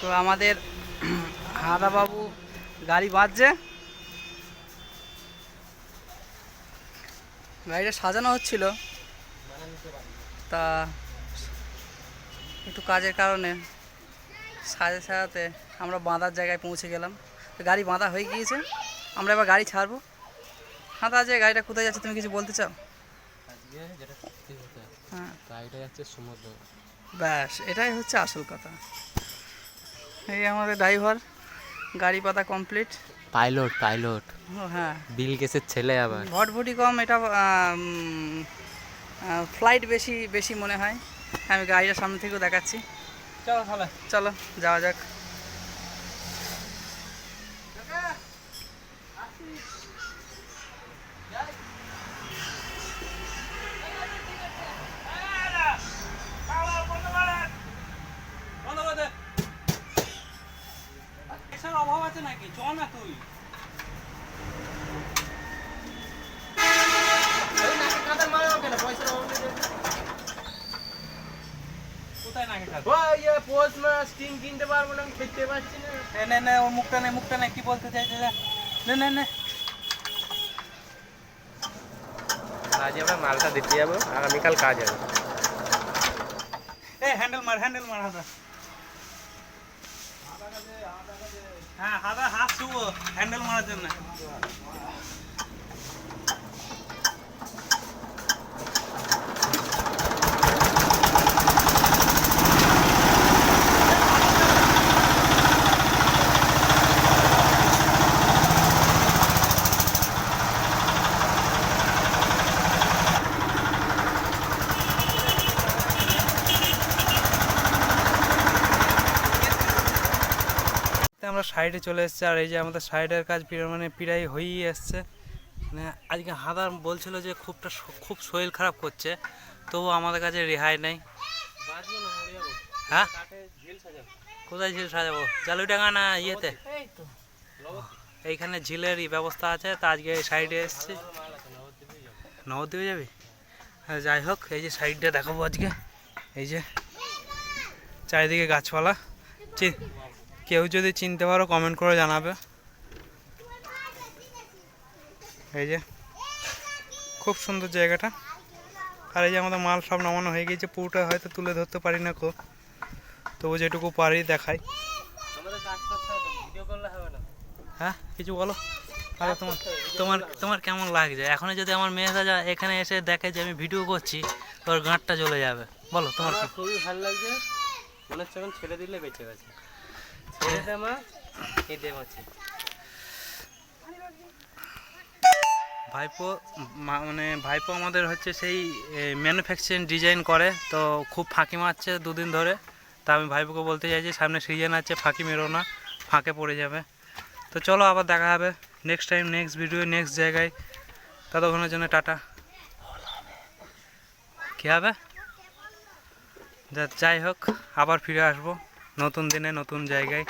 তো আমাদের হাদাবাবু গাড়ি বাজছে। গাড়িটা সাজানো হচ্ছিল। তা একটু কাজের কারণে সাজে সাজাতে আমরা বাঁধার জায়গায় পৌঁছে গেলাম। তো গাড়ি বাঁধা হয়ে গিয়েছে। আমরা এবার গাড়ি ছাড়বো। হাঁদা যে গাড়িটা কোথায় যাচ্ছে তুমি কিছু বলতে চাও? হ্যাঁ। গাড়িটা যাচ্ছে সমুদ্র। ব্যাস এটাই হচ্ছে আসল কথা। এই আমাদের ড্রাইভার গাড়ি পাতা কমপ্লিট। Pilot pilot. হ্যাঁ। বিল কেসের ছেলে আবার। ভটভটি কম এটা ফ্লাইট বেশি বেশি মনে হয়। আমি গাড়িটা সামনে থেকেও দেখাচ্ছি। চলো তাহলে। চলো যাওয়া যাক। কোথায় নাকি কিনতে পারব না খেতে পারছি না। নে নে ওর মুখটা নে মুখটা নে কি বলতে চাইছে নে নে নে। আজ আমরা মালটা দিতে যাব আগামীকাল কাজ হবে। এ হ্যান্ডেল মার হ্যান্ডেল মার হাদা। হ্যাঁ হাদা হাত শুবো হ্যান্ডেল মারার জন্য। আমরা সাইডে চলে এসেছি, আর এই যে আমাদের সাইডের কাজ মানে প্রায় হয়েই এসছে। মানে আজকে হাদার বলছিল যে খুবটা খুব শরীর খারাপ করছে তবু আমাদের কাছে রেহাই নেই। হ্যাঁ? কোথায় ঝিল সাজাবো? জালুডাঙ্গা না ইয়েতে? এইখানে ঝিলেরই ব্যবস্থা আছে, তা আজকে এই সাইডে এসেছি। নবদ্বীপে যাবি? হ্যাঁ যাই হোক, এই যে সাইডটা দেখাবো আজকে। এই যে চারিদিকে গাছপালা। চি- কেউ যদি চিনতে পারো কমেন্ট করে জানাবে। এই যে খুব সুন্দর জায়গাটা। আর এই যে আমাদের মাল সব নামানো হয়ে গিয়েছে পুরোটা হয়তো তুলে ধরতে পারি না কো তবু যেটুকু পারি দেখাই। হ্যাঁ কিছু বলো? আর তোমার তোমার তোমার কেমন লাগছে? এখনই যদি আমার মেয়েটা যা এখানে এসে দেখে যে আমি ভিডিও করছি তোর গাঁটটা চলে যাবে। বলো তোমার খুবই ভালো লাগছে। মনে হচ্ছে এখন ছেড়ে দিলে বেঁচে গেছে। ভাইপো মানে ভাইপো আমাদের হচ্ছে সেই ম্যানুফ্যাকচারিং ডিজাইন করে, তো খুব ফাঁকি মারছে দুদিন ধরে। তা আমি ভাইপোকে বলতে চাইছি, সামনে সিজন আছে, ফাঁকি মেরো না, ফাঁকে পড়ে যাবে। তো চলো আবার দেখা হবে। Next time next video next জায়গায়। ততক্ষণের জন্য টাটা। কী হবে? যাই হোক, আবার ফিরে আসব। নতুন দিনে নতুন জায়গায়